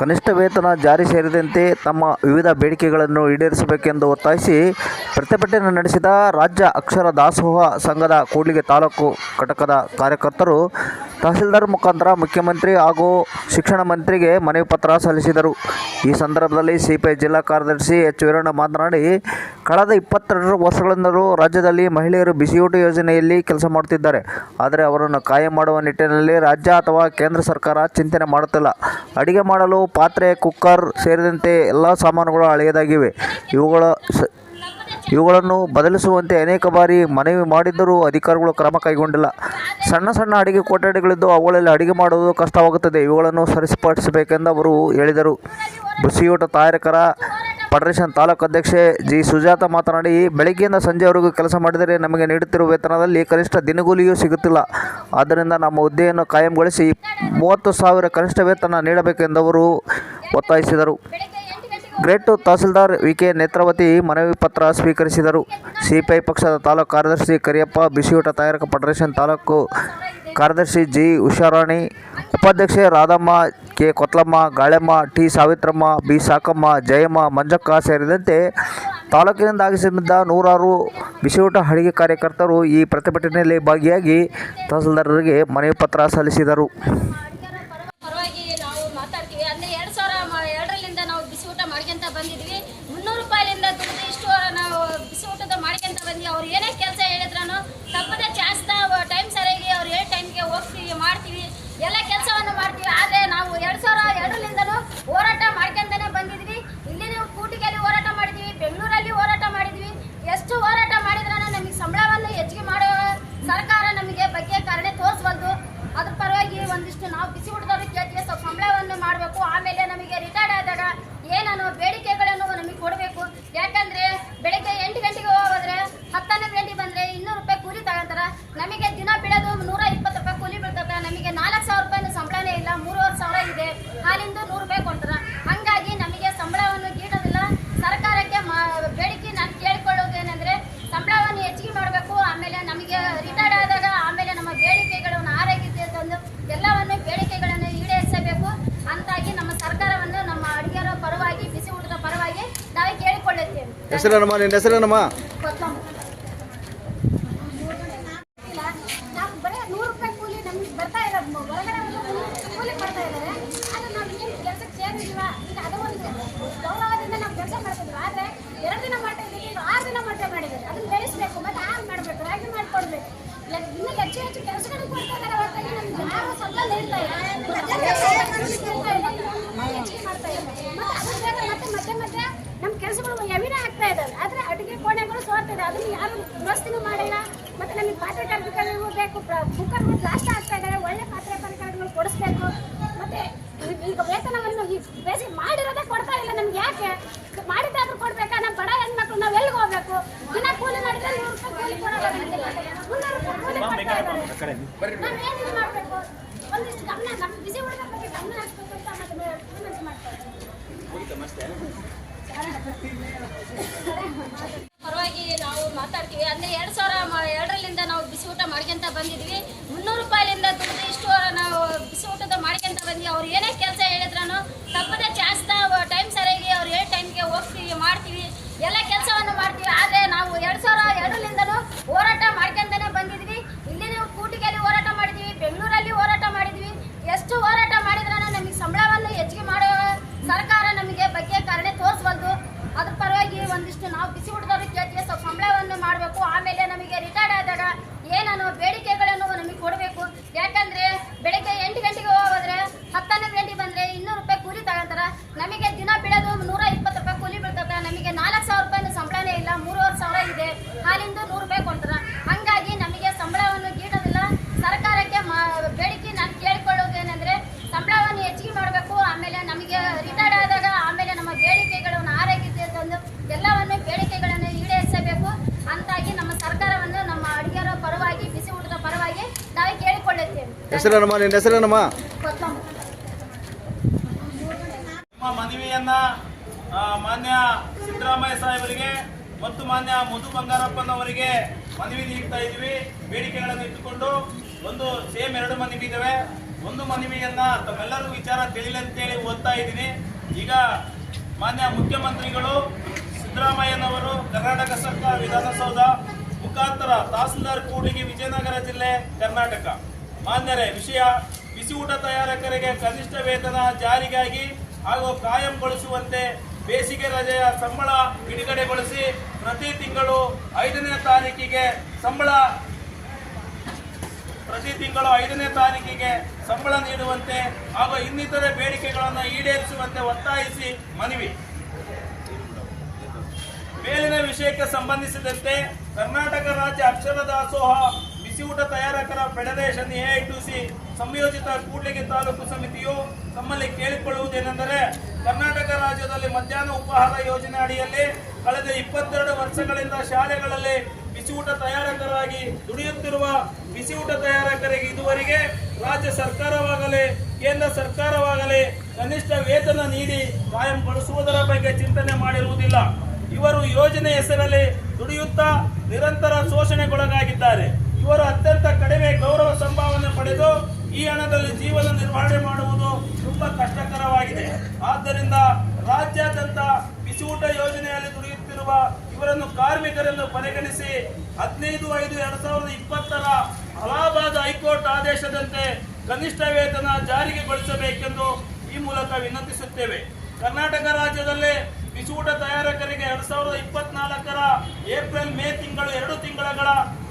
ಕನಿಷ್ಠ ವೇತನ ಜಾರಿ ಸೇರಿದಂತೆ ತಮ್ಮ ವಿವಿಧ ಬೇಡಿಕೆಗಳನ್ನು ಈಡೇರಿಸಬೇಕೆಂದು ಒತ್ತಾಯಿಸಿ ಪ್ರತಿಭಟನೆ ನಡೆಸಿದ ರಾಜ್ಯ ಅಕ್ಷರ ದಾಸೋಹ ಸಂಘದ ಕೂಡ್ಲಿಗೆ ತಾಲೂಕು ಘಟಕದ ಕಾರ್ಯಕರ್ತರು ತಹಸೀಲ್ದಾರ್ ಮುಖಾಂತರ ಮುಖ್ಯಮಂತ್ರಿ ಹಾಗೂ ಶಿಕ್ಷಣ ಮಂತ್ರಿಗೆ ಮನವಿ ಪತ್ರ ಸಲ್ಲಿಸಿದರು. ಈ ಸಂದರ್ಭದಲ್ಲಿ ಸಿಪಿಐ ಜಿಲ್ಲಾ ಕಾರ್ಯದರ್ಶಿ ಎಚ್ ವೀರಣ್ಣ ಮಾತನಾಡಿ, ಕಳೆದ ಇಪ್ಪತ್ತೆರಡು ವರ್ಷಗಳಿಂದಲೂ ರಾಜ್ಯದಲ್ಲಿ ಮಹಿಳೆಯರು ಬಿಸಿಯೂಟ ಯೋಜನೆಯಲ್ಲಿ ಕೆಲಸ ಮಾಡುತ್ತಿದ್ದಾರೆ. ಆದರೆ ಅವರನ್ನು ಕಾಯಂ ಮಾಡುವ ನಿಟ್ಟಿನಲ್ಲಿ ರಾಜ್ಯ ಅಥವಾ ಕೇಂದ್ರ ಸರ್ಕಾರ ಚಿಂತನೆ ಮಾಡುತ್ತಿಲ್ಲ. ಅಡಿಗೆ ಮಾಡಲು ಪಾತ್ರೆ, ಕುಕ್ಕರ್ ಸೇರಿದಂತೆ ಎಲ್ಲ ಸಾಮಾನುಗಳು ಹಳೆಯದಾಗಿವೆ. ಇವುಗಳ ಇವುಗಳನ್ನು ಬದಲಿಸುವಂತೆ ಅನೇಕ ಬಾರಿ ಮನವಿ ಮಾಡಿದ್ದರೂ ಅಧಿಕಾರಿಗಳು ಕ್ರಮ ಕೈಗೊಂಡಿಲ್ಲ. ಸಣ್ಣ ಸಣ್ಣ ಅಡಿಗೆ ಕೊಠಡಿಗಳಿದ್ದು ಅವುಗಳಲ್ಲಿ ಅಡಿಗೆ ಮಾಡುವುದು ಕಷ್ಟವಾಗುತ್ತದೆ. ಇವುಗಳನ್ನು ಸರಿಪಡಿಸಬೇಕೆಂದು ಅವರು ಹೇಳಿದರು. ಬಿಸಿಯೂಟ ತಯಾರಕರ ಫೆಡರೇಷನ್ ತಾಲೂಕು ಅಧ್ಯಕ್ಷೆ ಜಿ. ಸುಜಾತ ಮಾತನಾಡಿ, ಬೆಳಗ್ಗೆಯಿಂದ ಸಂಜೆವರೆಗೂ ಕೆಲಸ ಮಾಡಿದರೆ ನಮಗೆ ನೀಡುತ್ತಿರುವ ವೇತನದಲ್ಲಿ ಕನಿಷ್ಠ ದಿನಗೂಲಿಯೂ ಸಿಗುತ್ತಿಲ್ಲ. ಆದ್ದರಿಂದ ನಮ್ಮ ಹುದ್ದೆಯನ್ನು ಕಾಯಂಗೊಳಿಸಿ ಮೂವತ್ತು ಸಾವಿರ ಕನಿಷ್ಠ ವೇತನ ನೀಡಬೇಕೆಂದವರು ಒತ್ತಾಯಿಸಿದರು. Grade tahsildar V K Netravati ಮನವಿ ಪತ್ರ ಸ್ವೀಕರಿಸಿದರು. ಸಿಪಿಐ ಪಕ್ಷದ ತಾಲೂಕು ಕಾರ್ಯದರ್ಶಿ ಕರಿಯಪ್ಪ, ಬಿಸಿಯೂಟ ತಯಾರಕ ಫೆಡರೇಷನ್ ತಾಲೂಕು ಕಾರ್ಯದರ್ಶಿ ಜಿ. ಉಷಾರಾಣಿ, ಉಪಾಧ್ಯಕ್ಷೆ Radhamma, K. Kotlamma, Galemma, T. Savitramma, B. Sakamma, Jayamma, Manjakka ಸೇರಿದಂತೆ ತಾಲೂಕಿನಿಂದ ಆಗಮಿಸಿದ್ದ ನೂರಾರು ಬಿಸಿಯೂಟ ಅಡಿಗೆ ಕಾರ್ಯಕರ್ತರು ಈ ಪ್ರತಿಭಟನೆಯಲ್ಲಿ ಭಾಗಿಯಾಗಿ ತಹಸೀಲ್ದಾರರಿಗೆ ಮನವಿ ಪತ್ರ ಸಲ್ಲಿಸಿದರು. ಬಿಸಿ ಊಟದ ಮಾಡ್ಕೊಂತ ಬಂದ್ವಿ. ಅವ್ರು ಏನೇ ಕೆಲಸ ಹೇಳಿದ್ರೂ ತಪ್ಪದೆ ಜಾಸ್ತಿ ಹೋಗ್ತೀವಿ ಮಾಡ್ತೀವಿ, ಎಲ್ಲ ಕೆಲಸವನ್ನು ಮಾಡ್ತೀವಿ. ಆದರೆ ನಾವು ಎರಡು ಸಾವಿರ ಎರಡರಿಂದಲೂ ಹೋರಾಟ ಮಾಡ್ಕೊಂತಾನೆ ಬಂದಿದ್ವಿ. ಇಲ್ಲಿ ನಾವು ಕೂಟಿಗೆಯಲ್ಲಿ ಹೋರಾಟ ಮಾಡಿದ್ವಿ, ಬೆಂಗಳೂರಲ್ಲಿ ಹೋರಾಟ ಮಾಡಿದ್ವಿ. ಎಷ್ಟು ಹೋರಾಟ ಮಾಡಿದ್ರೂ ನಮಗೆ ಸಂಬಳವನ್ನು ಹೆಚ್ಚಿಗೆ ಮಾಡೋ ಸರ್ಕಾರ ನಮಗೆ ಬಗ್ಗೆ ಕರುಣೆ ತೋರಿಸ್ಬಲ್ದು ಅದ್ರ ಪರವಾಗಿ ಒಂದಿಷ್ಟು ನಾವು ಬಿಸಿ ಊಟದವ್ರು ಕೇಳ್ತೀವಿ, ಸ್ವಲ್ಪ ಸಂಬಳವನ್ನು ಮಾಡಬೇಕು. ಆಮೇಲೆ ನಮಗೆ ರಿಟೈರ್ಡ್ ಆದಾಗ ಏನಾನು ಬೇಡಿಕೆಗಳನ್ನು ನಮಗೆ ಕೊಡಬೇಕು ಯಾಕಂದ್ರೆ ಬೆಳಿಗ್ಗೆ ಎಂಟು ಗಂಟೆಗೆ ಹೋದ್ರೆ ಹತ್ತೊಂದು ಗಂಟೆಗೆ ಬಂದ್ರೆ ಇನ್ನೂರು ರೂಪಾಯಿ ಕೂಲಿ ತಗೊಂತಾರ ನಮಗೆ ದಿನ ಬೀಳೋದು ನೂರ ಇಪ್ಪತ್ತು ರೂಪಾಯಿ ಕೂಲಿ ಬೀಳ್ತದ ನಮಗೆ ನಾಲ್ಕು ಸಾವಿರ ರೂಪಾಯಿ ಸಂಬಳನೇ ಇಲ್ಲ ಮೂರುವರೆ ಸಾವಿರ ಇದೆ ಹಾಲಿಂದ ನೂರು ರೂಪಾಯಿ ಕೊಡ್ತಾರ ಹಂಗಾಗಿ ನಮಗೆ ಸಂಬಳವನ್ನು ಗೀಡೋದಿಲ್ಲ ಸರ್ಕಾರಕ್ಕೆ ಮ- ಬೇಡಿಕೆ ನಾನು ಕೇಳಿಕೊಳ್ಳೋದು ಏನಂದ್ರೆ ಸಂಬಳವನ್ನು ಹೆಚ್ಚಿಗೆ ಮಾಡಬೇಕು ಆಮೇಲೆ ನಮಗೆ ರಿಟೈರ್ಡ್ ಆದಾಗ ಆಮೇಲೆ ನಮ್ಮ ಬೇಡಿಕೆಗಳನ್ನು ಆರೋಗ್ಯ ತಂದು ಎಲ್ಲವನ್ನು ಬೇಡಿಕೆಗಳನ್ನು ಈಡೇರಿಸಬೇಕು ಅಂತಾಗಿ ನಮ್ಮ ಸರ್ಕಾರವನ್ನು ನಮ್ಮ ಅಡುಗೆರ ಪರವಾಗಿ ಬಿಸಿ ಊಟದ ಪರವಾಗಿ ನಾವು ಕೇಳಿಕೊಳ್ಳುತ್ತೇವೆ ಹೆಸರೇನಮ್ಮ ನಿನ್ನ ಹೆಸರೇನಮ್ಮ ಕೊತ್ತಂಬರಿ. ಇಲ್ಲ, ನಾವು ಬರೀ ನೂರು ರೂಪಾಯಿ ಕೂಲಿ ನಮ್ಗೆ ಬರ್ತಾ ಇರೋದು ಹೊರಗಡೆ ಒಂದು ನೂರು ರೂಪಾಯಿ ಕೂಲಿ ಕೊಡ್ತಾ ಇದ್ದಾರೆ ಆದ್ರೆ ನಾವು ಏನು ಕೆಲಸಕ್ಕೆ ಸೇರಿದೀವ ಈಗ ಅದು ಒಂದು ಗೌರವದಿಂದ ನಾವು ಕೆಲಸ ಮಾಡ್ತಿದ್ವಿ ಆದ್ರೆ ಎರಡು ದಿನ ಮಾಡ್ತಾ ಇದ್ದೀವಿ ಈಗ ಆರು ದಿನ ಮಾಡ್ತಾ ಮಾಡಿದ್ದಾರೆ ಅದನ್ನ ಬೆಳೆಸಬೇಕು ಮತ್ತೆ ಆರು ಮಾಡಬೇಕು ರಾಗಿ ಮಾಡಿಕೊಡ್ಬೇಕು ಇಲ್ಲ ಇನ್ನೂ ಹೆಚ್ಚು ಹೆಚ್ಚು ಕೆಲಸಗಳು ಕೊಡ್ತಾ ಇದ್ದಾರೆ ಹೊರತಾಗಿ ನಮ್ಗೆ ಯಾರು ಸಂಬಳ ನೀಡ್ತಾ ಇಲ್ಲ ಹೆಚ್ಚಿಗೆ ಮಾಡ್ತಾ ಇದ್ದಾರೆ ಮತ್ತೆ ಅದ್ರ ಜೊತೆ ಮತ್ತೆ ಮತ್ತೆ ಮತ್ತೆ ನಮ್ಮ ಕೆಲಸಗಳು ಎವಿನ ಆಗ್ತಾ ಇದ್ದಾವೆ ಆದ್ರೆ ಅಡುಗೆ ಕೋಣೆಗಳು ಸೋರ್ತಿದೆ ಅದನ್ನ ಯಾರು ದುರಸ್ತಿನೂ ಮಾಡಿಲ್ಲ ಮತ್ತೆ ನಮಗೆ ಪಾತ್ರೆ ಕಾರ್ಮಿಕರಿಗೂ ಬೇಕು ಕುಕ್ಕರ್ಗಳು ಬ್ಲಾಸ್ಟ್ ಆಗ್ತಾ ಇದ್ದಾರೆ ಒಳ್ಳೆ ಪಾತ್ರೆ ಪರಿಕರಗಳು ಕೊಡಿಸ್ಬೇಕು. ಮತ್ತೆ ಈಗ ವೇತನವನ್ನು ಈ ಬೇಸಿ ಮಾಡಿರೋದೇ ಕೊಡ್ತಾ ಇಲ್ಲ ನಮ್ಗೆ ಯಾಕೆ? ಮಾಡಿದ್ದಾದ್ರೂ ಕೊಡ್ಬೇಕಾ? ನಮ್ಮ ಬಡ ಹೆಣ್ಮಕ್ಳು ನಾವು ಎಲ್ಲಿಗೆ ಹೋಗ್ಬೇಕು? ದಿನ ಕೂಲಿ ಮಾಡಿದ್ರೆ ನೂರು ರೂಪಾಯಿ ಕೂಲಿ ಕೊಡೋಲ್ಲ ನಮ್ಗೆ. ಮುನ್ನೂರು ರೂಪಾಯಿ ಕೂಲಿ ಕೊಡ್ತಾ ಇದ್ದಾರೆ. ನಾವು. ಏನಿದು ಮಾಡಬೇಕು? ಒಂದಿಷ್ಟು ಗಮನ ನಮ್ಮ ಬಿಸಿ ಹುಡುಗರ ಬಗ್ಗೆ ಗಮನ ಹಾಕ್ಬೇಕು ಅಂತ ಮತ್ತೆ ವಿನಂತಿ ಮಾಡ್ತಾ ಇದ್ದೀನಿ. ಪರವಾಗಿ ನಾವು ಮಾತಾಡ್ತೀವಿ. ಅಂದ್ರೆ ಎರಡ್ ಸಾವಿರ ಮ- ಎರಡರಲ್ಲಿಂದ ನಾವು ಬಿಸಿ ಊಟ ಮಾಡ್ಕೊಂತ ಬಂದಿದ್ವಿ ಅವ್ರು ಏನೇ ಕೆಲಸ ಹೇಳಿದ್ರೂ ತಪ್ಪದೆ ಜಾಸ್ತಿ ಟೈಮ್ ಸರಿಯಾಗಿ ಅವ್ರು ಹೇಳಿ ಟೈಮ್ಗೆ ಹೋಗ್ತೀವಿ ಮಾಡ್ತೀವಿ ಎಲ್ಲ ಕೆಲಸವನ್ನು ಮಾಡ್ತೀವಿ ಆದರೆ ನಾವು ಎರಡ್ ಸಾವಿರ ಎರಡರಲ್ಲಿಂದನೂ ಹೋರಾಟ ಮಾಡ್ಕೊಂತಾನೆ ಬಂದಿದ್ವಿ ಇಲ್ಲಿ ನಾವು ಕೂಟಿಗೆಯಲ್ಲಿ ಹೋರಾಟ ಮಾಡಿದ್ವಿ ಬೆಂಗಳೂರಲ್ಲಿ ಹೋರಾಟ ಮಾಡಿದ್ವಿ ಎಷ್ಟು ಹೋರಾಟ ಮಾಡಿದ್ರೂ ನಮಗೆ ಸಂಬಳವನ್ನು ಹೆಚ್ಚಿಗೆ ಮಾಡೋ ಸರ್ಕಾರ ನಮಗೆ ಬಗ್ಗೆ ಕರುಣೆ ತೋರಿಸ್ಬಲ್ದು ಅದ್ರ ಪರವಾಗಿ ಒಂದಿಷ್ಟು ನಾವು ಬಿಸಿ ಊಟದವ್ರು ಕೇಳ್ತೀವಿ ಸ್ವಲ್ಪ ಸಂಬಳವನ್ನು ಮಾಡಬೇಕು ಆಮೇಲೆ ನಮಗೆ ರಿಟೈರ್ಡ್ ಆದಾಗ ಏನಾನು ಬೇಡಿಕೆಗಳನ್ನು ನಮಗೆ ಕೊಡಬೇಕು ಯಾಕಂದ್ರೆ ಬೆಳಿಗ್ಗೆ ಎಂಟು ಗಂಟೆಗೆ ಹೋದ್ರೆ ಹತ್ತೊಂದು ಗಂಟೆಗೆ ಬಂದ್ರೆ ಇನ್ನೂರು ರೂಪಾಯಿ ಕೂಲಿ ತಗೊಂತಾರ ನಮಗೆ ದಿನ ಬೀಳೋದು ನೂರ ಇಪ್ಪತ್ತು ರೂಪಾಯಿ ಕೂಲಿ ಬೀಳ್ತದ ನಮಗೆ ನಾಲ್ಕು ಸಾವಿರ ರೂಪಾಯಿ ಸಂಬಳನೇ ಇಲ್ಲ ಮೂರುವರೆ ಸಾವಿರ ಇದೆ ಹಾಲಿಂದ ನೂರು ರೂಪಾಯಿ ಕೊಡ್ತಾರ ಹಂಗಾಗಿ ನಮಗೆ ಸಂಬಳವನ್ನು ಗೀಡೋದಿಲ್ಲ ಸರ್ಕಾರಕ್ಕೆ ಮ- ಬೇಡಿಕೆ ನಾನು ಕೇಳಿಕೊಳ್ಳೋದು ಏನಂದ್ರೆ ಸಂಬಳವನ್ನು ಹೆಚ್ಚಿಗೆ ಮಾಡಬೇಕು ಆಮೇಲೆ ನಮಗೆ ರಿಟೈರ್ಡ್ ಆದಾಗ ಆಮೇಲೆ ನಮ್ಮ ಬೇಡಿಕೆಗಳನ್ನು ಆರೋಗ್ಯ ತಂದು ಎಲ್ಲವನ್ನು ಬೇಡಿಕೆಗಳನ್ನು ಈಡೇರಿಸಬೇಕು ಅಂತಾಗಿ ನಮ್ಮ ಸರ್ಕಾರವನ್ನು ನಮ್ಮ ಅಡುಗೆರ ಪರವಾಗಿ ಬಿಸಿ ಊಟದ ಪರವಾಗಿ ನಾವು ಕೇಳಿಕೊಳ್ಳುತ್ತೇವೆ ಹೆಸರೇನಮ್ಮ, ನಿನ್ನ ಹೆಸರೇನಮ್ಮ? ಮದುವೆಯನ್ನ ಮಾನ್ಯ ಸಿದ್ದರಾಮಯ್ಯ ಸಾಹೇಬರಿಗೆ ಮತ್ತು ಮಾನ್ಯ ಮಧು ಬಂಗಾರಪ್ಪನವರಿಗೆ ಮನವಿ ನೀಡ್ತಾ ಇದ್ವಿ ಬೇಡಿಕೆಗಳನ್ನು ಇಟ್ಟುಕೊಂಡು ಒಂದು ಸೇಮ್ ಎರಡು ಮನವಿ ಇದ್ದಾವೆ ಒಂದು ಮನವಿಯನ್ನ ತಮ್ಮೆಲ್ಲರಿಗೂ ವಿಚಾರ ತಿಳಿಲಿ ಅಂತೇಳಿ ಓದ್ತಾ ಇದ್ದೀನಿ. ಈಗ ಮಾನ್ಯ ಮುಖ್ಯಮಂತ್ರಿಗಳು ಸಿದ್ದರಾಮಯ್ಯನವರು ಕರ್ನಾಟಕ ಸರ್ಕಾರ ವಿಧಾನಸೌಧ ಮುಖಾಂತರ ತಹಸೀಲ್ದಾರ್ ಕೂಡಿಗೆ ವಿಜಯನಗರ ಜಿಲ್ಲೆ ಕರ್ನಾಟಕ. ಮಾನ್ಯರೇ, ವಿಷಯ ಬಿಸಿ ಊಟ ತಯಾರಕರಿಗೆ ಕನಿಷ್ಠ ವೇತನ ಜಾರಿಗಾಗಿ ಹಾಗೂ ಕಾಯಂಗೊಳಿಸುವಂತೆ ಬೇಸಿಗೆ ರಜೆಯ ಸಂಬಳ ಬಿಡುಗಡೆಗೊಳಿಸಿ ಪ್ರತಿ ತಿಂಗಳು ಐದನೇ ತಾರೀಕಿಗೆ ಸಂಬಳ, ಪ್ರತಿ ತಿಂಗಳು ಐದನೇ ತಾರೀಕಿಗೆ ಸಂಬಳ ನೀಡುವಂತೆ ಹಾಗೂ ಇನ್ನಿತರೆ ಬೇಡಿಕೆಗಳನ್ನು ಈಡೇರಿಸುವಂತೆ ಒತ್ತಾಯಿಸಿ ಮನವಿ. ಮೇಲಿನ ವಿಷಯಕ್ಕೆ ಸಂಬಂಧಿಸಿದಂತೆ ಕರ್ನಾಟಕ ರಾಜ್ಯ ಅಕ್ಷರ ದಾಸೋಹ ಬಿಸಿಯೂಟ ತಯಾರಕರ ಫೆಡರೇಷನ್ ಎಐಟಿಸಿ ಸಂಯೋಜಿತ ಕೂಡ್ಲಿಗಿ ತಾಲೂಕು ಸಮಿತಿಯು ತಮ್ಮಲ್ಲಿ ಕೇಳಿಕೊಳ್ಳುವುದೇನೆಂದರೆ ಕರ್ನಾಟಕ ರಾಜ್ಯದಲ್ಲಿ ಮಧ್ಯಾಹ್ನ ಉಪಹಾರ ಯೋಜನೆ ಅಡಿಯಲ್ಲಿ ಕಳೆದ ಇಪ್ಪತ್ತೆರಡು ವರ್ಷಗಳಿಂದ ಶಾಲೆಗಳಲ್ಲಿ ಬಿಸಿಯೂಟ ತಯಾರಕರಾಗಿ ದುಡಿಯುತ್ತಿರುವ ಬಿಸಿಯೂಟ ತಯಾರಕರಿಗೆ ಇದುವರೆಗೆ ರಾಜ್ಯ ಸರ್ಕಾರವಾಗಲಿ, ಕೇಂದ್ರ ಸರ್ಕಾರವಾಗಲಿ ಕನಿಷ್ಠ ವೇತನ ನೀಡಿ ಕಾಯಂಗೊಳಿಸುವುದರ ಬಗ್ಗೆ ಚಿಂತನೆ ಮಾಡಿರುವುದಿಲ್ಲ. ಇವರು ಯೋಜನೆ ಹೆಸರಲ್ಲಿ ದುಡಿಯುತ್ತಾ ನಿರಂತರ ಶೋಷಣೆಗೊಳಗಾಗಿದ್ದಾರೆ ಇವರು ಅತ್ಯಂತ ಕಡಿಮೆ ಗೌರವ ಸಂಭಾವನೆ ಪಡೆದು ಈ ಹಣದಲ್ಲಿ ಜೀವನ ನಿರ್ವಹಣೆ ಮಾಡುವುದು ತುಂಬಾ ಕಷ್ಟಕರವಾಗಿದೆ. ಆದ್ದರಿಂದ ರಾಜ್ಯಾದ್ಯಂತ ಬಿಸಿಯೂಟ ಯೋಜನೆಯಲ್ಲಿ ದುಡಿಯುತ್ತಿರುವ ಇವರನ್ನು ಕಾರ್ಮಿಕರೆಂದು ಪರಿಗಣಿಸಿ ಹದಿನೈದು ಐದು ಎರಡ್ ಸಾವಿರದ ಇಪ್ಪತ್ತರ ಅಲಹಾಬಾದ್ ಹೈಕೋರ್ಟ್ ಆದೇಶದಂತೆ ಕನಿಷ್ಠ ವೇತನ ಜಾರಿಗೆಗೊಳಿಸಬೇಕೆಂದು ಈ ಮೂಲಕ ವಿನಂತಿಸುತ್ತೇವೆ. ಕರ್ನಾಟಕ ರಾಜ್ಯದಲ್ಲಿ ಬಿಸಿಯೂಟ ತಯಾರಕರಿಗೆ ಎರಡ್ ಸಾವಿರದ ಇಪ್ಪತ್ನಾಲ್ಕರ ಏಪ್ರಿಲ್ ಮೇ ತಿಂಗಳು ಎರಡು ತಿಂಗಳ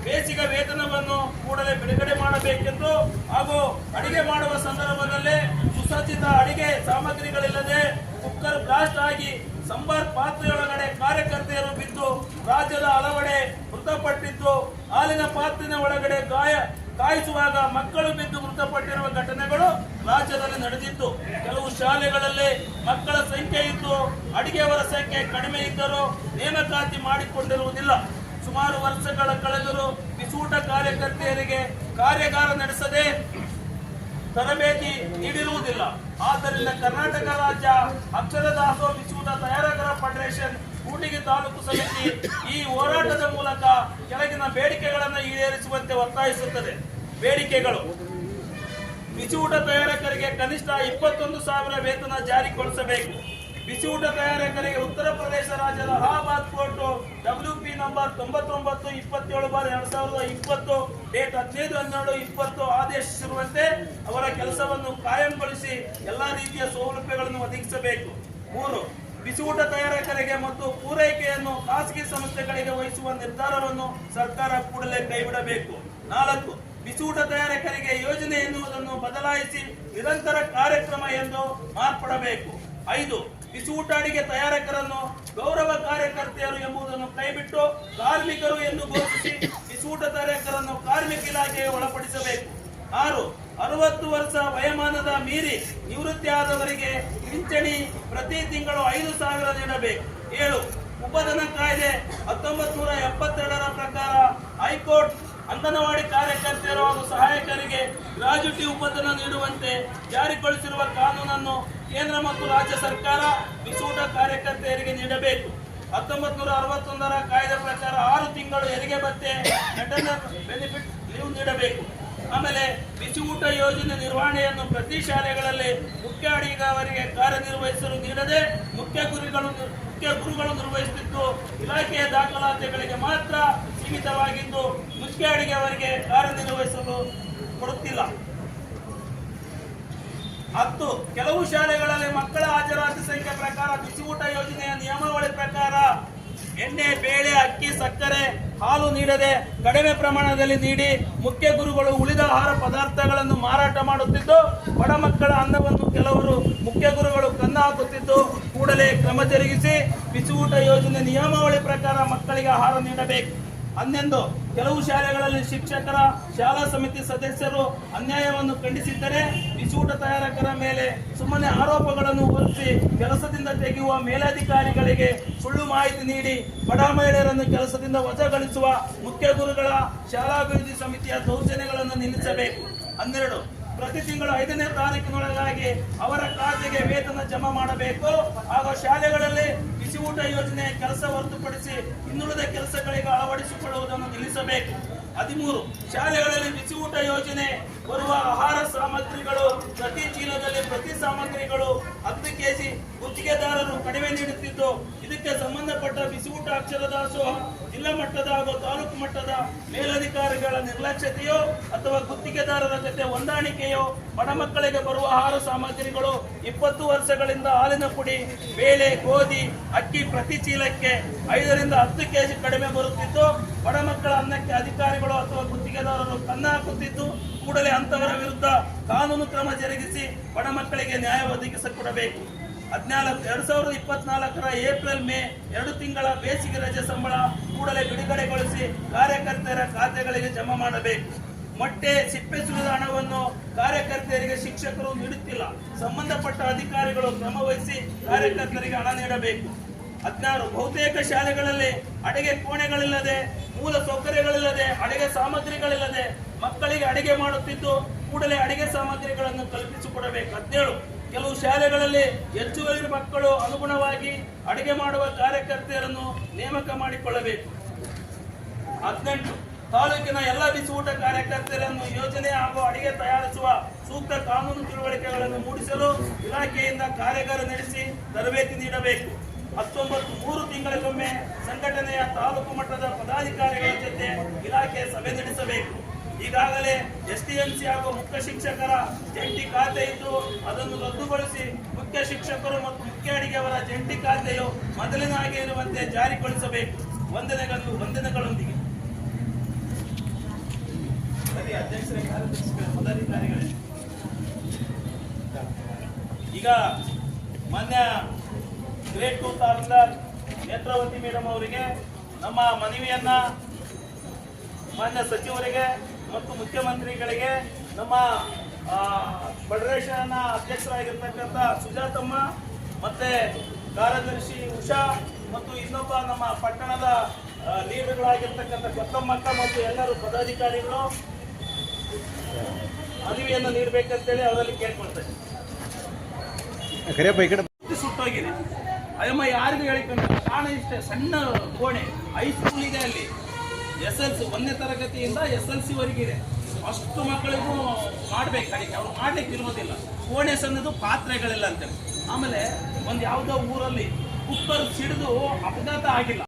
ಬೇಸಿಗೆ ವೇತನವನ್ನು ಕೂಡಲೇ ಬಿಡುಗಡೆ ಮಾಡಬೇಕೆಂದು ಹಾಗೂ ಅಡಿಗೆ ಮಾಡುವ ಸಂದರ್ಭದಲ್ಲೇ ಸುಸಜ್ಜಿತ ಅಡಿಗೆ ಸಾಮಗ್ರಿಗಳಿಲ್ಲದೆ ಕುಕ್ಕರ್ ಬ್ಲಾಸ್ಟ್ ಆಗಿ ಸಂಬಾರ್ ಪಾತ್ರೆಯೊಳಗಡೆ ಕಾರ್ಯಕರ್ತೆಯರು ಬಿದ್ದು ರಾಜ್ಯದ ಹಲವೆಡೆ ಮೃತಪಟ್ಟಿದ್ದು, ಹಾಲಿನ ಪಾತ್ರಿನ ಒಳಗಡೆ ಗಾಯ, ಕಾಯಿಸುವಾಗ ಮಕ್ಕಳು ಬಿದ್ದು ಮೃತಪಟ್ಟಿರುವ ಘಟನೆಗಳು ರಾಜ್ಯದಲ್ಲಿ ನಡೆದಿತ್ತು ಕೆಲವು ಶಾಲೆಗಳಲ್ಲಿ ಮಕ್ಕಳ ಸಂಖ್ಯೆ ಇದ್ದು, ಅಡಿಗೆಯವರ ಸಂಖ್ಯೆ ಕಡಿಮೆ ಇದ್ದರೂ ನೇಮಕಾತಿ ಮಾಡಿಕೊಂಡಿರುವುದಿಲ್ಲ. ಸುಮಾರು ವರ್ಷಗಳ ಕಳೆದರೂ ಬಿಸೂಟ ಕಾರ್ಯಕರ್ತೆಯರಿಗೆ ಕಾರ್ಯಾಗಾರ ನಡೆಸದೆ ತರಬೇತಿ ನೀಡಿರುವುದಿಲ್ಲ. ಆದ್ದರಿಂದ ಕರ್ನಾಟಕ ರಾಜ್ಯ ಅಕ್ಷರ ದಾಸೋಹ ಬಿಸೂಟ ತಯಾರಕರ ಫೆಡರೇಷನ್ ಕೂಟಿಗೆ ತಾಲೂಕು ಸಮಿತಿ ಈ ಹೋರಾಟದ ಮೂಲಕ ಕೆಳಗಿನ ಬೇಡಿಕೆಗಳನ್ನು ಈಡೇರಿಸುವಂತೆ ಒತ್ತಾಯಿಸುತ್ತದೆ. ಬೇಡಿಕೆಗಳು. ಬಿಸಿಯೂಟ ತಯಾರಕರಿಗೆ ಕನಿಷ್ಠ ಇಪ್ಪತ್ತೊಂದು ಸಾವಿರ ವೇತನ ಜಾರಿಗೊಳಿಸಬೇಕು. ಬಿಸಿಯೂಟ ತಯಾರಕರಿಗೆ ಉತ್ತರ ಪ್ರದೇಶ ರಾಜ್ಯದ Allahabad court W P number ತೊಂಬತ್ತೊಂಬತ್ತು, ಇಪ್ಪತ್ತೇಳು ಬಾರ್ ಎರಡ್ ಸಾವಿರದ ಇಪ್ಪತ್ತು ಡೇಟ್ ಹದಿನೈದು ಹನ್ನೆರಡು ಇಪ್ಪತ್ತು ಆದೇಶಿಸಿರುವಂತೆ ಅವರ ಕೆಲಸವನ್ನು ಕಾಯಂಗೊಳಿಸಿ ಎಲ್ಲಾ ರೀತಿಯ ಸೌಲಭ್ಯಗಳನ್ನು ಒದಗಿಸಬೇಕು. ಮೂರು ಬಿಸಿಯೂಟ ತಯಾರಕರಿಗೆ ಮತ್ತು ಪೂರೈಕೆಯನ್ನು ಖಾಸಗಿ ಸಂಸ್ಥೆಗಳಿಗೆ ವಹಿಸುವ ನಿರ್ಧಾರವನ್ನು ಸರ್ಕಾರ ಕೂಡಲೇ ಕೈಬಿಡಬೇಕು. ನಾಲ್ಕು ಬಿಸೂಟ ತಯಾರಕರಿಗೆ ಯೋಜನೆ ಎನ್ನುವುದನ್ನು ಬದಲಾಯಿಸಿ ನಿರಂತರ ಕಾರ್ಯಕ್ರಮ ಎಂದು ಮಾರ್ಪಡಬೇಕು. ಐದು ಬಿಸಿಯೂಟ ಅಡಿಗೆ ತಯಾರಕರನ್ನು ಗೌರವ ಕಾರ್ಯಕರ್ತೆಯರು ಎಂಬುದನ್ನು ಕೈಬಿಟ್ಟು ಕಾರ್ಮಿಕರು ಎಂದು ಘೋಷಿಸಿ ಬಿಸಿಯೂಟ ತಯಾರಕರನ್ನು ಕಾರ್ಮಿಕ ಇಲಾಖೆಗೆ ಒಳಪಡಿಸಬೇಕು. ಆರು, ಅರವತ್ತು ವರ್ಷ ವಯೋಮಾನದ ಮೀರಿ ನಿವೃತ್ತಿ ಆದವರಿಗೆ ಪಿಂಚಣಿ ಪ್ರತಿ ತಿಂಗಳು ಐದು ಸಾವಿರ ನೀಡಬೇಕು. ಏಳು, ಉಪಧನ ಕಾಯ್ದೆ ಹತ್ತೊಂಬತ್ತು ನೂರ ಎಪ್ಪತ್ತೆರಡರ ಪ್ರಕಾರ ಹೈಕೋರ್ಟ್ ಅಂಗನವಾಡಿ ಕಾರ್ಯಕರ್ತೆಯರು ಹಾಗೂ ಸಹಾಯಕರಿಗೆ ಗ್ರಾಜ್ಯುಟಿ ಉಪಧನ ನೀಡುವಂತೆ ಜಾರಿಗೊಳಿಸಿರುವ ಕಾನೂನನ್ನು ಕೇಂದ್ರ ಮತ್ತು ರಾಜ್ಯ ಸರ್ಕಾರ ಬಿಸೂಟ ಕಾರ್ಯಕರ್ತೆಯರಿಗೆ ನೀಡಬೇಕು. ಹತ್ತೊಂಬತ್ತು ನೂರ ಅರವತ್ತೊಂದರ ಕಾಯ್ದೆ ಪ್ರಕಾರ ಆರು ತಿಂಗಳು ಹೆರಿಗೆ ಭತ್ಯೆ ಬೆನಿಫಿಟ್ ಲೀವ್ ನೀಡಬೇಕು. ಆಮೇಲೆ ಬಿಸಿ ಯೋಜನೆ ನಿರ್ವಹಣೆಯನ್ನು ಪ್ರತಿ ಶಾಲೆಗಳಲ್ಲಿ ಮುಖ್ಯ ಅಡಿಗೆಯವರಿಗೆ ಕಾರ್ಯನಿರ್ವಹಿಸಲು ನೀಡದೆ ಮುಖ್ಯ ಗುರಿಗಳು, ಮುಖ್ಯ ಗುರುಗಳು ನಿರ್ವಹಿಸುತ್ತಿದ್ದು, ಇಲಾಖೆಯ ದಾಖಲಾತಿಗಳಿಗೆ ಮಾತ್ರ ಸೀಮಿತವಾಗಿದ್ದು ಮುಖ್ಯ ಅಡಿಗೆಯವರಿಗೆ ಕಾರ್ಯನಿರ್ವಹಿಸಲು ಕೊಡುತ್ತಿಲ್ಲ. ಹತ್ತು, ಕೆಲವು ಶಾಲೆಗಳಲ್ಲಿ ಮಕ್ಕಳ ಹಾಜರಾತಿ ಸಂಖ್ಯೆ ಪ್ರಕಾರ ಬಿಸಿ ಯೋಜನೆಯ ನಿಯಮಾವಳಿ ಪ್ರಕಾರ ಎಣ್ಣೆ, ಬೇಳೆ, ಅಕ್ಕಿ, ಸಕ್ಕರೆ ಹಾಲು ನೀಡದೆ ಕಡಿಮೆ ಪ್ರಮಾಣದಲ್ಲಿ ನೀಡಿ ಮುಖ್ಯ ಗುರುಗಳು ಉಳಿದ ಆಹಾರ ಪದಾರ್ಥಗಳನ್ನು ಮಾರಾಟ ಮಾಡುತ್ತಿದ್ದು, ಬಡ ಮಕ್ಕಳ ಅನ್ನವನ್ನು ಕೆಲವರು ಮುಖ್ಯ ಗುರುಗಳು ಕನ್ನ ಹಾಕುತ್ತಿದ್ದು, ಕೂಡಲೇ ಕ್ರಮ ಜರುಗಿಸಿ ಬಿಸಿ ಊಟ ಯೋಜನೆ ನಿಯಮಾವಳಿ ಪ್ರಕಾರ ಮಕ್ಕಳಿಗೆ ಆಹಾರ ನೀಡಬೇಕು. ಹನ್ನೊಂದು. ಕೆಲವು ಶಾಲೆಗಳಲ್ಲಿ ಶಿಕ್ಷಕರ ಶಾಲಾ ಸಮಿತಿ ಸದಸ್ಯರು ಅನ್ಯಾಯವನ್ನು ಖಂಡಿಸಿದ್ದರೆ ಬಿಸೂಟ ತಯಾರಕರ ಮೇಲೆ ಸುಮ್ಮನೆ ಆರೋಪಗಳನ್ನು ಹೊರಿಸಿ ಕೆಲಸದಿಂದ ತೆಗೆಯುವ ಮೇಲಧಿಕಾರಿಗಳಿಗೆ ಸುಳ್ಳು ಮಾಹಿತಿ ನೀಡಿ ಬಡ ಮಹಿಳೆಯರನ್ನು ಕೆಲಸದಿಂದ ವಜಾಗೊಳಿಸುವ ಮುಖ್ಯ ಗುರುಗಳ ಶಾಲಾಭಿವೃದ್ಧಿ ಸಮಿತಿಯ ದೌರ್ಜನ್ಯಗಳನ್ನು ನಿಲ್ಲಿಸಬೇಕು. ಹನ್ನೆರಡು. ಪ್ರತಿ ತಿಂಗಳು ಐದನೇ ತಾರೀಕಿನೊಳಗಾಗಿ ಅವರ ಖಾತೆಗೆ ವೇತನ ಜಮಾ ಮಾಡಬೇಕು. ಹಾಗೂ ಶಾಲೆಗಳಲ್ಲಿ ಬಿಸಿ ಊಟ ಯೋಜನೆ ಕೆಲಸ ಹೊರತುಪಡಿಸಿ ಇನ್ನುಳಿದ ಕೆಲಸಗಳಿಗೆ ಅಳವಡಿಸಿಕೊಳ್ಳುವುದನ್ನು ನಿಲ್ಲಿಸಬೇಕು. ಹದಿಮೂರು, ಶಾಲೆಗಳಲ್ಲಿ ಬಿಸಿ ಊಟ ಯೋಜನೆ, ಬರುವ ಆಹಾರ ಸಾಮಗ್ರಿಗಳು, ಪ್ರತಿ ಚೀಲದಲ್ಲಿ ಪ್ರತಿ ಸಾಮಗ್ರಿಗಳು ಹತ್ತು ಕೆಜಿ ಗುತ್ತಿಗೆದಾರರು ಕಡಿಮೆ ನೀಡುತ್ತಿದ್ದು, ಇದಕ್ಕೆ ಸಂಬಂಧಪಟ್ಟ ಬಿಸಿ ಊಟ ಅಕ್ಷರ ದಾಸೋಹ ಜಿಲ್ಲಾ ಮಟ್ಟದ ಹಾಗೂ ತಾಲೂಕು ಮಟ್ಟದ ಮೇಲಧಿಕಾರಿಗಳ ನಿರ್ಲಕ್ಷ್ಯತೆಯೋ ಅಥವಾ ಗುತ್ತಿಗೆದಾರರ ಜೊತೆ ಹೊಂದಾಣಿಕೆಯೋ ಬಡ ಮಕ್ಕಳಿಗೆ ಬರುವ ಆಹಾರ ಸಾಮಗ್ರಿಗಳು ಇಪ್ಪತ್ತು ವರ್ಷಗಳಿಂದ ಹಾಲಿನ ಪುಡಿ, ಬೇಳೆ, ಗೋಧಿ, ಅಕ್ಕಿ ಪ್ರತಿ ಚೀಲಕ್ಕೆ ಐದರಿಂದ ಹತ್ತು ಕೆಜಿ ಕಡಿಮೆ ಬರುತ್ತಿದ್ದು, ಬಡ ಮಕ್ಕಳ ಅನ್ನಕ್ಕೆ ಅಧಿಕಾರಿಗಳು ಅಥವಾ ಗುತ್ತಿಗೆದಾರರು ಕನ್ನ ಹಾಕುತ್ತಿದ್ದು, ಕೂಡಲೇ ಅಂತವರ ವಿರುದ್ಧ ಕಾನೂನು ಕ್ರಮ ಜರುಗಿಸಿ ಬಡ ಮಕ್ಕಳಿಗೆ ನ್ಯಾಯ ಒದಗಿಸಿಕೊಡಬೇಕು. ಹದಿನಾಲ್ಕು ಎರಡ್ ಸಾವಿರದ ಇಪ್ಪತ್ನಾಲ್ಕರ ಏಪ್ರಿಲ್ ಮೇ ಎರಡು ತಿಂಗಳ ಬೇಸಿಗೆ ರಜೆ ಸಂಬಳ ಕೂಡಲೇ ಬಿಡುಗಡೆಗೊಳಿಸಿ ಕಾರ್ಯಕರ್ತರ ಖಾತೆಗಳಿಗೆ ಜಮಾ ಮಾಡಬೇಕು. ಮೊಟ್ಟೆ, ಸಿಪ್ಪೆ ಸುಲಿದ ಹಣವನ್ನು ಕಾರ್ಯಕರ್ತೆಯರಿಗೆ ಶಿಕ್ಷಕರು ನೀಡುತ್ತಿಲ್ಲ. ಸಂಬಂಧಪಟ್ಟ ಅಧಿಕಾರಿಗಳು ಕ್ರಮ ವಹಿಸಿ ಕಾರ್ಯಕರ್ತರಿಗೆ ಹಣ ನೀಡಬೇಕು. ಹದಿನಾರು ಬಹುತೇಕ ಶಾಲೆಗಳಲ್ಲಿ ಅಡಿಗೆ ಕೋಣೆಗಳಿಲ್ಲದೆ, ಮೂಲ ಸೌಕರ್ಯಗಳಿಲ್ಲದೆ, ಅಡಿಗೆ ಸಾಮಗ್ರಿಗಳಿಲ್ಲದೆ ಮಕ್ಕಳಿಗೆ ಅಡಿಗೆ ಮಾಡುತ್ತಿದ್ದು ಕೂಡಲೇ ಅಡಿಗೆ ಸಾಮಗ್ರಿಗಳನ್ನು ಕಲ್ಪಿಸಿಕೊಡಬೇಕು ಹದಿನೇಳು ಕೆಲವು ಶಾಲೆಗಳಲ್ಲಿ ಹೆಚ್ಚುವರಿ ಮಕ್ಕಳು ಅನುಗುಣವಾಗಿ ಅಡುಗೆ ಮಾಡುವ ಕಾರ್ಯಕರ್ತೆಯರನ್ನು ನೇಮಕ ಮಾಡಿಕೊಳ್ಳಬೇಕು. ಹದಿನೆಂಟು, ತಾಲೂಕಿನ ಎಲ್ಲ ಊಟ ಕಾರ್ಯಕರ್ತರನ್ನು ಯೋಜನೆ ಹಾಗೂ ಅಡಿಗೆ ತಯಾರಿಸುವ ಸೂಕ್ತ ಕಾನೂನು ತಿಳುವಳಿಕೆಗಳನ್ನು ಮೂಡಿಸಲು ಇಲಾಖೆಯಿಂದ ಕಾರ್ಯಾಗಾರ ನಡೆಸಿ ತರಬೇತಿ ನೀಡಬೇಕು. ಹತ್ತೊಂಬತ್ತು, ಮೂರು ತಿಂಗಳಿಗೊಮ್ಮೆ ಸಂಘಟನೆಯ ತಾಲೂಕು ಮಟ್ಟದ ಪದಾಧಿಕಾರಿಗಳ ಜೊತೆ ಇಲಾಖೆ ಸಭೆ ನಡೆಸಬೇಕು. ಈಗಾಗಲೇ ಎಸ್ಟಿಎಂಸಿ ಹಾಗೂ ಮುಖ್ಯ ಶಿಕ್ಷಕರ ಜಂಟಿ ಖಾತೆ ಇದ್ದು ಅದನ್ನು ರದ್ದುಗೊಳಿಸಿ ಮುಖ್ಯ ಶಿಕ್ಷಕರು ಮತ್ತು ಮುಖ್ಯ ಅಡಿಗೆಯವರ ಜಂಟಿ ಖಾತೆಯು ಮೊದಲಿನ ಹಾಗೆ ಇರುವಂತೆ ಜಾರಿಗೊಳಿಸಬೇಕು. ವಂದನೆಗಳು, ವಂದನೆಗಳೊಂದಿಗೆ. ಸರಿ, ಅಧ್ಯಕ್ಷರೇ ಈಗ ಮಾನ್ಯ grade two tahsildar Netravati madam ಅವರಿಗೆ, ನಮ್ಮ ಮನವಿಯನ್ನ ಮಾನ್ಯ ಸಚಿವರಿಗೆ ಮತ್ತು ಮುಖ್ಯಮಂತ್ರಿಗಳಿಗೆ ನಮ್ಮ ಫೆಡರೇಷನ್ ಫೆಡರೇಷನ್ನ ಅಧ್ಯಕ್ಷರಾಗಿರ್ತಕ್ಕಂಥ ಸುಜಾತಮ್ಮ ಮತ್ತೆ ಕಾರ್ಯದರ್ಶಿ ಉಷಾ ಮತ್ತು ಇನ್ನೊಬ್ಬ ನಮ್ಮ ಪಟ್ಟಣದ ಲೀಡರ್ಗಳಾಗಿರ್ತಕ್ಕಂಥ ಕೊತ್ತಮ್ಮಕ್ಕ ಮತ್ತು ಎಲ್ಲರೂ ಪದಾಧಿಕಾರಿಗಳು ಮನವಿಯನ್ನು ನೀಡಬೇಕಂತೇಳಿ ಅವರಲ್ಲಿ ಪೂರ್ತಿ ಸುಟ್ಟೋಗಿದೆ. ಅಯ್ಯಮ್ಮ ಯಾರಿಗೂ ಹೇಳಿಕೊಂಡು ಕಾರಣ ಇಷ್ಟೇ ಸಣ್ಣ ಕೋಣೆ ಹೈಸ್ಕೂಲ್ ಇದೆ ಅಲ್ಲಿ. ಎಸ್ ಎಲ್ ಸಿ ಒಂದನೇ ತರಗತಿಯಿಂದ ಎಸ್ ಎಲ್ ಸಿ ವರೆಗಿದೆ ಅಷ್ಟು ಮಕ್ಕಳಿಗೂ ಮಾಡ್ಬೇಕು ಕಲಿಕೆ ಅವ್ರು ಮಾಡ್ಲಿಕ್ಕೆ ಇರೋದಿಲ್ಲ ಕೋಣೆ ಸಣ್ಣದು ಪಾತ್ರೆಗಳಿಲ್ಲ ಅಂತೇಳಿ. ಆಮೇಲೆ ಒಂದು ಯಾವುದೋ ಊರಲ್ಲಿ ಕುಕ್ಕರ್ ಸಿಡಿದು ಅಪಘಾತ ಆಗಿಲ್ಲ.